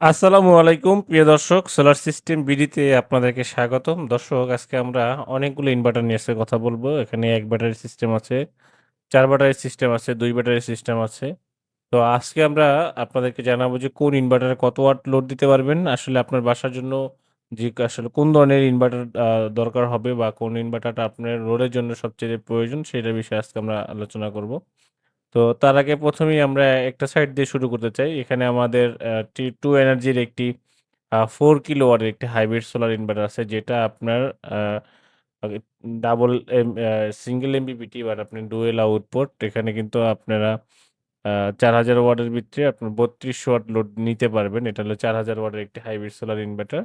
আসসালামু আলাইকুম, প্রিয় দর্শক সোলার সিস্টেম বিডিতে আপনাদেরকে স্বাগতম। দর্শক, আজকে আমরা অনেকগুলো ইনভার্টার নিয়ে আজকে কথা বলব। এখানে এক ব্যাটারি সিস্টেম আছে, চার ব্যাটারি সিস্টেম আছে, দুই ব্যাটারি সিস্টেম আছে। তো আজকে আমরা আপনাদেরকে জানাব যে কোন ইনভার্টারে কত ওয়াট লোড দিতে পারবেন। আসলে আপনার বাসার জন্য যে আসলে কোন ধরনের ইনভার্টার দরকার হবে বা কোন ইনভার্টারটা আপনার লোডের জন্য সবচেয়ে প্রয়োজন, সেটার বিষয়ে আজকে আমরা আলোচনা করব। তো তার আগে প্রথমেই আমরা একটা সাইড দিয়ে শুরু করতে চাই। এখানে আমাদের টি 2 এনার্জির একটি ফোর 4 কিলোওয়াটের একটি হাইব্রিড সোলার ইনভার্টার আছে, যেটা আপনার double M single MPPT but আপনি ডুয়াল আউটপুট এখানে কিন্তু আপনারা চার হাজার ওয়াটের ভিতরে আপনার ৩২০০ ওয়াট লোড নিতে পারবেন। এটা হলো ৪০০০ ওয়াটের একটি হাইব্রিড সোলার ইনভার্টার।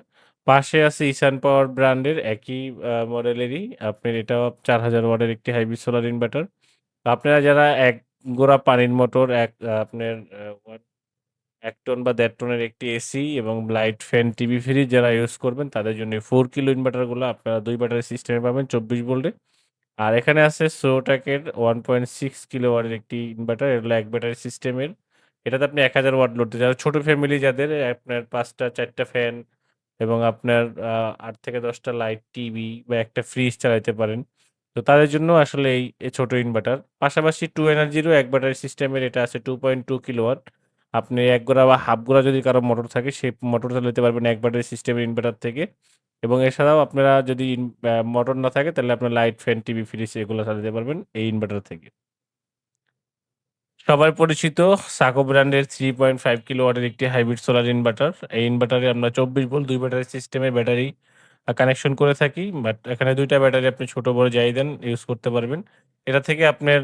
পাশে আছে ইসান পাওয়ার ব্র্যান্ডের একই মডেলেরই আপনার এটাও ৪০০০ ওয়াটের একটি হাইব্রিড সোলার ইনভার্টার। আপনারা যারা এক গোড়া পানির মোটর এক আপনার এক টন বা দেড় টনের একটি এসি এবং লাইট, ফ্যান, টিভি, ফ্রিজ যারা ইউজ করবেন তাদের জন্য ফোর কিলো ইনভার্টারগুলো আপনারা দুই ব্যাটারি সিস্টেমে পাবেন ২৪ ভোল্টের। আর এখানে আছে সোটাকের 1.6 কিলোওয়াটের একটি ইনভার্টার। এগুলো এক ব্যাটারি সিস্টেমের। এটাতে আপনি ১০০০ ওয়াট লোড দিতে যারা ছোটো ফ্যামিলি যাদের আপনার ৫ টা ৪ টা ফ্যান এবং আপনার আট থেকে দশটা লাইট, টিভি বা একটা ফ্রিজ চালাইতে পারেন। তো তাদের জন্য আসলে এই এ ছোট ইনভার্টার। পাশাপাশি টু এনার্জিরও এক ব্যাটারি সিস্টেমের এটা আছে 2.2 কিলোওয়াট। আপনি এক গোড়া বা হাফ গোড়া যদি কারও মোটর থাকে সেই মোটর চালাতে পারবেন এক ব্যাটারি সিস্টেমের ইনভার্টার থেকে। এবং এছাড়াও আপনারা যদি মোটর না থাকে তাহলে আপনার লাইট, ফ্যান, টিভি, ফ্রিজ এগুলো চালাতে পারবেন এই ইনভার্টার থেকে। সবার পরিচিত সাকো ব্র্যান্ডের 3.5 কিলোওয়াটের একটি হাইব্রিড সোলার ইনভার্টার। এই ইনভার্টারে আমরা ২৪ ভোল্ট দুই ব্যাটারি সিস্টেমের ব্যাটারি কানেকশন করে থাকি। বাট এখানে দুইটা ব্যাটারি আপনি ছোট বড় যাই দেন ইউজ করতে পারবেন। এটা থেকে আপনার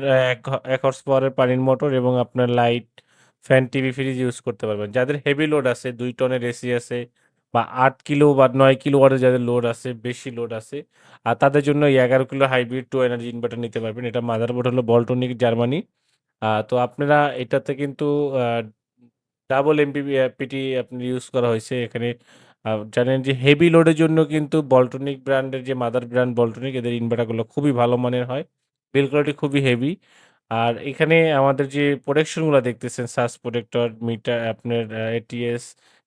এক হর্স পাওয়ারের পানির মোটর এবং আপনার light, fan, TV, fridge use করতে পারবেন। যাদের হেভি লোড আছে দুই টনের এসি আছে বা আট কিলো বা ৯ কিলোওয়াটের যাদের লোড আছে, বেশি লোড আছে আর তাদের জন্য ১১ kilo hybrid to energy inverter নিতে পারবেন। এটা মাদারবোর্ড হলো বলটনিক জার্মানি। তো আপনারা এটাতে কিন্তু ডাবল এমপিপি আ পিটি আপনার ইউজ করা হয়েছে এখানে জানেন যে হেভি লোডের জন্য কিন্তু বল্টনিক ব্র্যান্ডের যে মাদার ব্র্যান্ড বল্টনিক এদের ইনভার্টারগুলো খুবই ভালো মানের হয়। বিল্ড কোয়ালিটি খুবই হেভি। আর এখানে আমাদের যে প্রোটেকশনগুলা দেখতেছেন সার্জ প্রোটেক্টর, মিটার আপনার এটিএস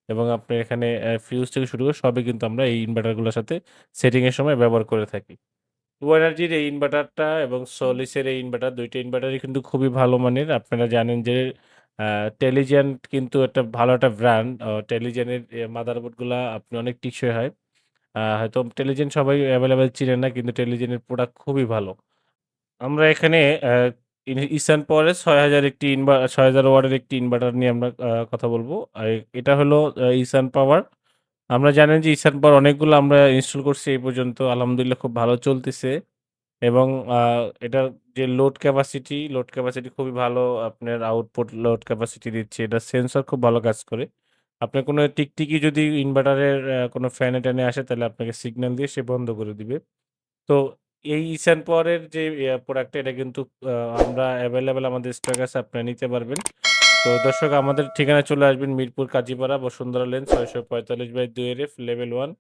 এবং আপনার এখানে ফিউজ থেকে শুরু করে সবই কিন্তু আমরা এই ইনভার্টারগুলোর সাথে সেটিংয়ের সময় ব্যবহার করে থাকি। 2 এনার্জির এই ইনভার্টারটা এবং সোলিসের এই ইনভার্টার ২ টা ইনভার্টারই কিন্তু খুবই ভালো মানের। আপনারা জানেন যে টেলিজেন্ট কিন্তু একটা ভালো একটা ব্র্যান্ড। টেলিজেনের এ আপনি অনেক টেকসই হয়। হয়তো টেলিজেন্ট সবাই অ্যাভেলেবেল চিনে না, কিন্তু টেলিজেনের প্রোডাক্ট খুবই ভালো। আমরা এখানে ইসান পাওয়ারের ৬০০০ একটি ইনভা ৬০০০ ওয়াটের একটি ইনভার্টার নিয়ে আমরা কথা বলব আর এটা হলো ইসান পাওয়ার। আমরা জানেন যে ইসান পাওয়ার অনেকগুলো আমরা ইনস্টল করছি, এই পর্যন্ত আলহামদুলিল্লাহ খুব ভালো চলতেছে। এবং আ এটার যে লোড ক্যাপাসিটি, লোড ক্যাপাসিটি খুবই ভালো। আপনার আউটপুট লোড ক্যাপাসিটি দিচ্ছে। এটার সেন্সর খুব ভালো কাজ করে। আপনার কোনো টিকটিকি যদি ইনভার্টারের কোনো ফ্যানে-ট্যানে আসে তাহলে আপনাকে সিগন্যাল দিয়ে সে বন্ধ করে দিবে। তো এই ইসান পাওয়ারের যে ইয়া প্রোডাক্টটা এটা কিন্তু আমরা এভেইলেবল আমাদের স্টক আছে আপনারা নিতে পারবেন। তো দর্শক আমাদের ঠিকানায় চলে আসবেন মিরপুর কাজীপাড়া বসুন্ধরা লেন ৬৪৫/২ এরএফ লেভেল 1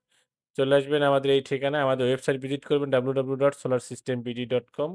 চলে আসবেন আমাদের এই ঠিকানায়। আমাদের ওয়েবসাইট ভিজিট করবেন www.solarsystembd.com